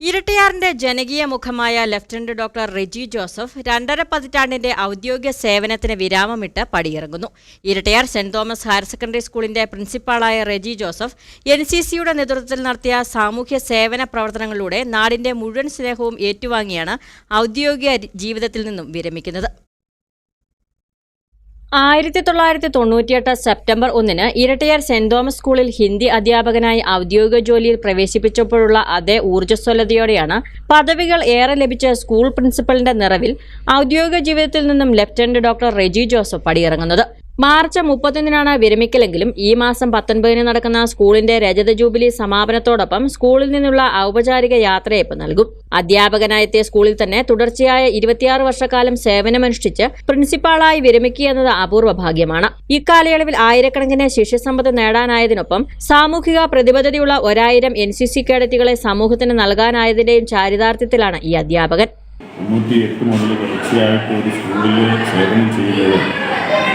ഇരട്ടയാറിന്റെ ജനകീയ മുഖമായ lieutenant doctor Reji Joseph രണ്ടര പതിറ്റാണ്ടിന്റെ ഔദ്യോഗിക സേവനത്തിന് വിരാമമിട്ട് പടിയിറങ്ങുന്നു. Erattayar Saint Thomas higher secondary സ്കൂളിന്റെ പ്രിൻസിപ്പാളായ റെജി ജോസഫ് എൻ സി സിയുടെ നേതൃത്വത്തിൽ നടത്തിയ സാമൂഹ്യ സേവന പ്രവർത്തനങ്ങളിലൂടെ നാടിന്റെ മുഴുവൻ സ്നേഹവും ഏറ്റുവാങ്ങിയാണ് ഔദ്യോഗിക ജീവിതത്തിൽ നിന്നും വിരമിക്കുന്നത്. ആയിരത്തി തൊള്ളായിരത്തി തൊണ്ണൂറ്റിയെട്ട് സെപ്റ്റംബർ ഒന്നിന് ഇരട്ടയാർ സെന്റ് തോമസ് സ്കൂളിൽ ഹിന്ദി അധ്യാപകനായി ഔദ്യോഗിക ജോലിയിൽ പ്രവേശിപ്പിച്ചപ്പോഴുള്ള അതേ ഊർജസ്വലതയോടെയാണ് പദവികൾ ഏറെ ലഭിച്ച സ്കൂൾ പ്രിൻസിപ്പലിന്റെ നിറവിൽ ഔദ്യോഗിക ജീവിതത്തിൽ നിന്നും ലഫ്റ്റനന്റ് ഡോക്ടർ റെജി ജോസഫ് പടിയിറങ്ങുന്നത്. മാർച്ച് മുപ്പത്തൊന്നിനാണ് വിരമിക്കലെങ്കിലും ഈ മാസം പത്തൊൻപതിന് നടക്കുന്ന സ്കൂളിന്റെ രജത ജൂബിലി സമാപനത്തോടൊപ്പം സ്കൂളിൽ നിന്നുള്ള ഔപചാരിക യാത്രയപ്പ് നൽകും. അധ്യാപകനായെത്തിയ സ്കൂളിൽ തന്നെ തുടർച്ചയായ ഇരുപത്തിയാറ് വർഷക്കാലം സേവനമനുഷ്ഠിച്ച് പ്രിൻസിപ്പാളായി വിരമിക്കുക എന്നത് അപൂർവ ഭാഗ്യമാണ്. ഇക്കാലയളവിൽ ആയിരക്കണക്കിന് ശിഷ്യസമ്പത്ത് നേടാനായതിനൊപ്പം സാമൂഹിക പ്രതിബദ്ധതയുള്ള ഒരായിരം എൻ സി സി കേഡറ്റുകളെ സമൂഹത്തിന് നൽകാനായതിന്റെയും ചാരിതാർത്ഥ്യത്തിലാണ് ഈ അധ്യാപകൻ. സ്കൂളിൽ സേവനം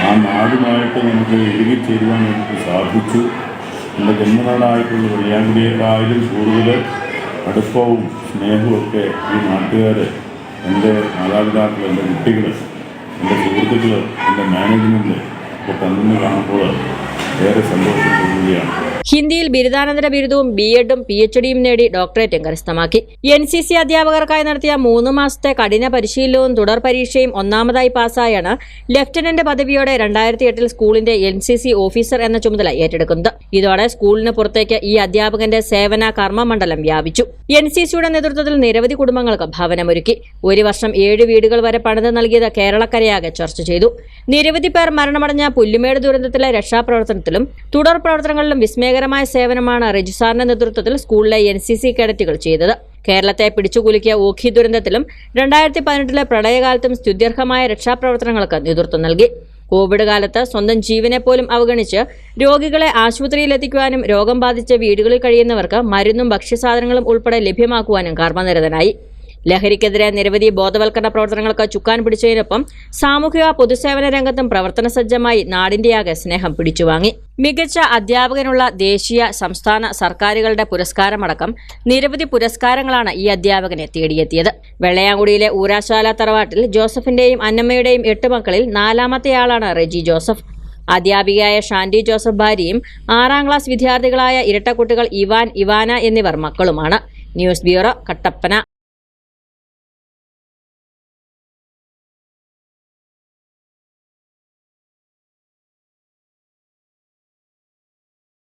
ആ നാടുമായിട്ട് നമുക്ക് ഇഴുകിച്ചേരുവാൻ നമുക്ക് സാധിച്ചു. എന്റെ ജന്മനാടായിട്ടുള്ള വെള്ളിയാങ്കുടിയേക്കാളും കൂടുതൽ അടുപ്പവും സ്നേഹവും ഒക്കെ ഈ നാട്ടുകാർ എന്റെ മാതാപിതാക്കൾ എന്റെ കുട്ടികൾ എന്റെ സുഹൃത്തുക്കൾ എന്റെ മാനേജ്മെന്റ് ഒക്കെ തന്നു കാണുമ്പോൾ ഏറെ സന്തോഷം തോന്നുകയാണ് ഹിന്ദിയിൽ ബിരുദാനന്തര ബിരുദവും ബി എഡും പി എച്ച് ഡിയും നേടി ഡോക്ടറേറ്റും കരസ്ഥമാക്കി എൻ സി സി അധ്യാപകർക്കായി നടത്തിയ മൂന്ന് മാസത്തെ കഠിന പരിശീലനവും തുടർ പരീക്ഷയും ഒന്നാമതായി പാസ്സായാണ് ലഫ്റ്റനന്റ് പദവിയോടെ രണ്ടായിരത്തി എട്ടിൽ സ്കൂളിന്റെ എൻ സി സി ഓഫീസർ എന്ന ചുമതല ഏറ്റെടുക്കുന്നത്. ഇതോടെ സ്കൂളിന് പുറത്തേക്ക് ഈ അധ്യാപകന്റെ സേവന കർമ്മമണ്ഡലം വ്യാപിച്ചു. എൻ സി സിയുടെ നേതൃത്വത്തിൽ നിരവധി കുടുംബങ്ങൾക്ക് ഭവനമൊരുക്കി. ഒരു വർഷം ഏഴ് വീടുകൾ വരെ പണിത് നൽകിയത് കേരളക്കരയാകെ ചർച്ച ചെയ്തു. നിരവധി പേർ മരണമടഞ്ഞ പുല്ലുമേട് ദുരന്തത്തിലെ രക്ഷാപ്രവർത്തനത്തിലും തുടർ പ്രവർത്തനങ്ങളിലും വിസ്മയകരമായ സേവനമാണ് റെജിസാറിന്റെ നേതൃത്വത്തിൽ സ്കൂളിലെ എൻ സി സി കേഡറ്റുകൾ ചെയ്തത്. കേരളത്തെ പിടിച്ചുകുലുക്കിയ ഓഖി ദുരന്തത്തിലും രണ്ടായിരത്തി പതിനെട്ടിലെ പ്രളയകാലത്തും സ്തുത്യർഹമായ രക്ഷാപ്രവർത്തനങ്ങൾക്ക് നേതൃത്വം നൽകി. കോവിഡ് കാലത്ത് സ്വന്തം ജീവനെ പോലും അവഗണിച്ച് രോഗികളെ ആശുപത്രിയിലെത്തിക്കുവാനും രോഗം ബാധിച്ച വീടുകളിൽ കഴിയുന്നവർക്ക് മരുന്നും ഭക്ഷ്യസാധനങ്ങളും ഉൾപ്പെടെ ലഭ്യമാക്കുവാനും കർമ്മനിരതനായി. ലഹരിക്കെതിരെ നിരവധി ബോധവൽക്കരണ പ്രവർത്തനങ്ങൾക്ക് ചുക്കാൻ പിടിച്ചതിനൊപ്പം സാമൂഹിക പൊതുസേവന രംഗത്തും പ്രവർത്തന സജ്ജമായി നാടിന്റെയാകെ സ്നേഹം പിടിച്ചുവാങ്ങി. മികച്ച അധ്യാപകനുള്ള ദേശീയ സംസ്ഥാന സർക്കാരുകളുടെ പുരസ്കാരമടക്കം നിരവധി പുരസ്കാരങ്ങളാണ് ഈ അധ്യാപകനെ തേടിയെത്തിയത്. വെള്ളയാങ്കുടിയിലെ ഊരാശാല തറവാട്ടിൽ ജോസഫിന്റെയും അന്നമ്മയുടെയും എട്ട് മക്കളിൽ നാലാമത്തെയാളാണ് റെജി ജോസഫ്. അധ്യാപികയായ ഷാൻഡി ജോസഫ് ഭാര്യയും ആറാം ക്ലാസ് വിദ്യാർത്ഥികളായ ഇരട്ടക്കുട്ടികൾ ഇവാൻ ഇവാന എന്നിവർ മക്കളുമാണ്. News bureau Kattappana.